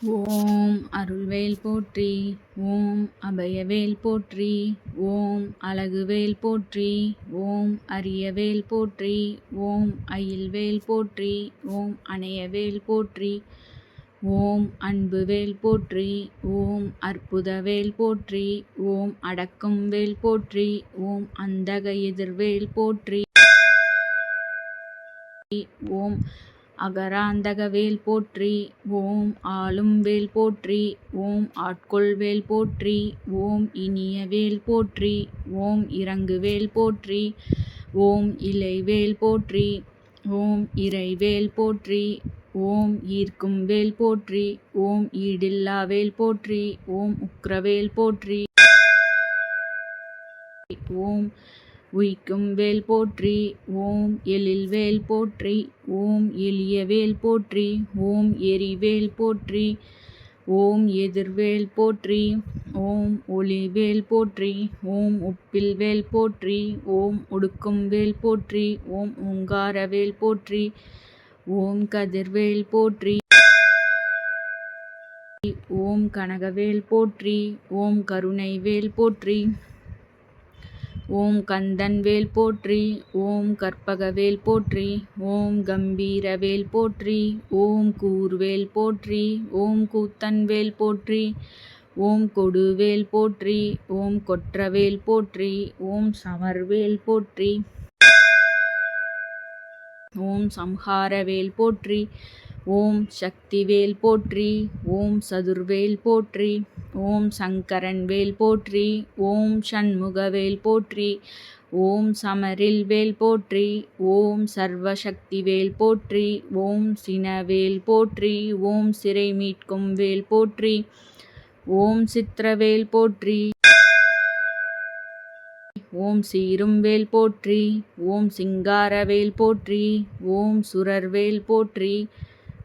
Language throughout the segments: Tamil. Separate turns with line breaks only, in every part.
ஓம் அருள்வேல் போற்றி ஓம் அபயவேல் போற்றி ஓம் அழகுவேல் போற்றி ஓம் அரியவேல் போற்றி ஓம் அயில்வேல் போற்றி ஓம் அணையவேல் போற்றி ஓம் அன்புவேல் போற்றி ஓம் அற்புதவேல் போற்றி ஓம் அடக்கும் வேல் போற்றி ஓம் அந்தக எதிர்வேல் போற்றி ஓம் அகராந்தக வேல் போற்றி ஓம் ஆளும் வேல் போற்றி ஓம் ஆட்கொள் வேல் போற்றி ஓம் இனிய வேல் போற்றி ஓம் இறங்கு வேல் போற்றி ஓம் இலை வேல் போற்றி ஓம் இறை வேல் போற்றி ஓம் ஈர்க்கும் வேல் போற்றி ஓம் ஈடில்லா வேல் போற்றி ஓம் உக்ரவேல் போற்றி ஓம் உய்க்கும் வேல் போற்றி ஓம் எழில் வேல் போற்றி ஓம் எளிய வேல் போற்றி ஓம் எரிவேல் போற்றி ஓம் எதிர்வேல் போற்றி ஓம் ஒளிவேல் போற்றி ஓம் உப்பில் வேல் போற்றி ஓம் ஒடுக்கும் வேல் போற்றி ஓம் ஓங்காரவேல் போற்றி ஓம் கதிர்வேல் போற்றி ஓம் கனகவேல் போற்றி ஓம் கருணைவேல் போற்றி ஓம் கந்தன் வேல் போற்றி ஓம் கற்பகவேல் போற்றி ஓம் கம்பீரவேல் போற்றி ஓம் கூர்வேல் போற்றி ஓம் கூத்தன் வேல் போற்றி ஓம் கொடுவேல் போற்றி ஓம் கொற்றவேல் போற்றி ஓம் சமர்வேல் போற்றி ஓம் சம்ஹாரவேல் போற்றி ஓம் சக்திவேல் போற்றி ஓம் சதுர்வேல் போற்றி ஓம் சங்கரன் வேல் போற்றி ஓம் சண்முகவேல் போற்றி ஓம் சமரில் வேல் போற்றி ஓம் சர்வசக்தி வேல் போற்றி ஓம் சினவேல் போற்றி ஓம் சிறை மீட்கும் வேல் போற்றி ஓம் சித்திரவேல் போற்றி ஓம் சீரும் வேல் போற்றி ஓம் சிங்காரவேல் போற்றி ஓம் சுரர்வேல் போற்றி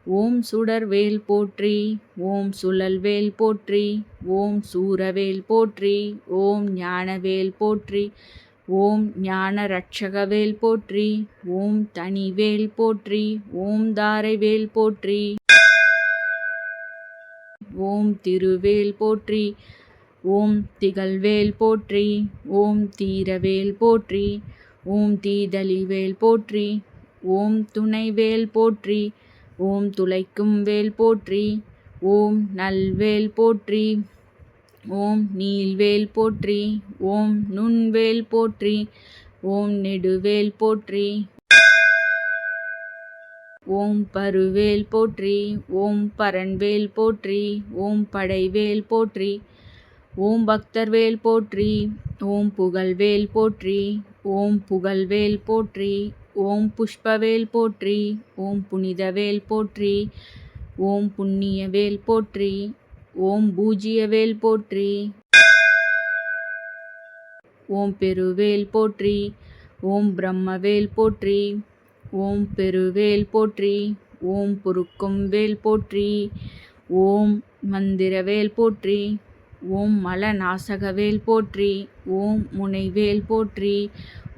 ஓம் சுடர்வேல் போற்றி ஓம் சுழல்வேல் போற்றி ஓம் சூரவேல் போற்றி ஓம் ஞானவேல் போற்றி ஓம் ஞான ரட்சகவேல் போற்றி ஓம் தனிவேல் போற்றி ஓம் தாரைவேல் போற்றி ஓம் திருவேல் போற்றி ஓம் திகழ்வேல் போற்றி ஓம் தீரவேல் போற்றி ஓம் தீதலிவேல் போற்றி ஓம் துணைவேல் போற்றி ஓம் துளைக்கும் வேல் போற்றி ஓம் நல்வேல் போற்றி ஓம் நீல்வேல் போற்றி ஓம் நுண்வேல் போற்றி ஓம் நெடுவேல் போற்றி ஓம் பருவேல் போற்றி ஓம் பரன்வேல் போற்றி ஓம் படைவேல் போற்றி ஓம் பக்தர்வேல் போற்றி ஓம் புகழ்வேல் போற்றி ஓம் புகழ்வேல் போற்றி ஓம் புஷ்பவேல் போற்றி ஓம் புனிதவேல் போற்றி ஓம் புண்ணியவேல் போற்றி ஓம் பூஜ்யவேல் போற்றி ஓம் பெருவேல் போற்றி ஓம் பிரம்மவேல் போற்றி ஓம் பெருவேல் போற்றி ஓம் பொறுக்கும் வேல் போற்றி ஓம் மந்திரவேல் போற்றி ஓம் மல நாசகவேல் போற்றி ஓம் முனைவேல் போற்றி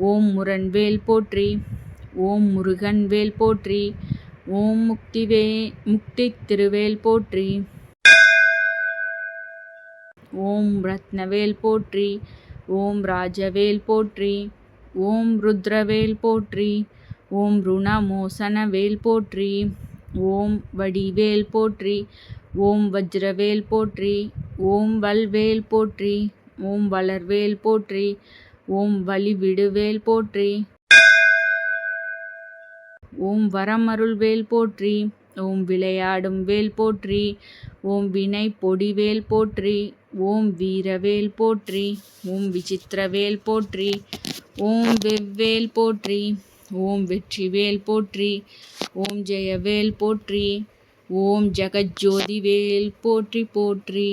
ஓம் முரண்வேல் போற்றி ஓம் முருகன் வேல் போற்றி ஓம் முக்திவே முக்தி திருவேல் போற்றி ஓம் ரத்னவேல் போற்றி ஓம் ராஜவேல் போற்றி ஓம் ருத்ரவேல் போற்றி ஓம் ருணமோசனவேல் போற்றி ஓம் வடிவேல் போற்றி ஓம் வஜ்ரவேல் போற்றி ஓம் வல்வேல் போற்றி ஓம் வளர்வேல் போற்றி ஓம் வழிவிடுவேல் போற்றி ஓம் வரமருள்வேல் போற்றி ஓம் விளையாடும் வேல் போற்றி ஓம் வினை பொடிவேல் போற்றி ஓம் வீரவேல் போற்றி ஓம் விசித்திரவேல் போற்றி ஓம் வெவ்வேல் போற்றி ஓம் வெற்றிவேல் போற்றி ஓம் ஜெயவேல் போற்றி ஓம் ஜெகஜோதி வேல் போற்றி போற்றி.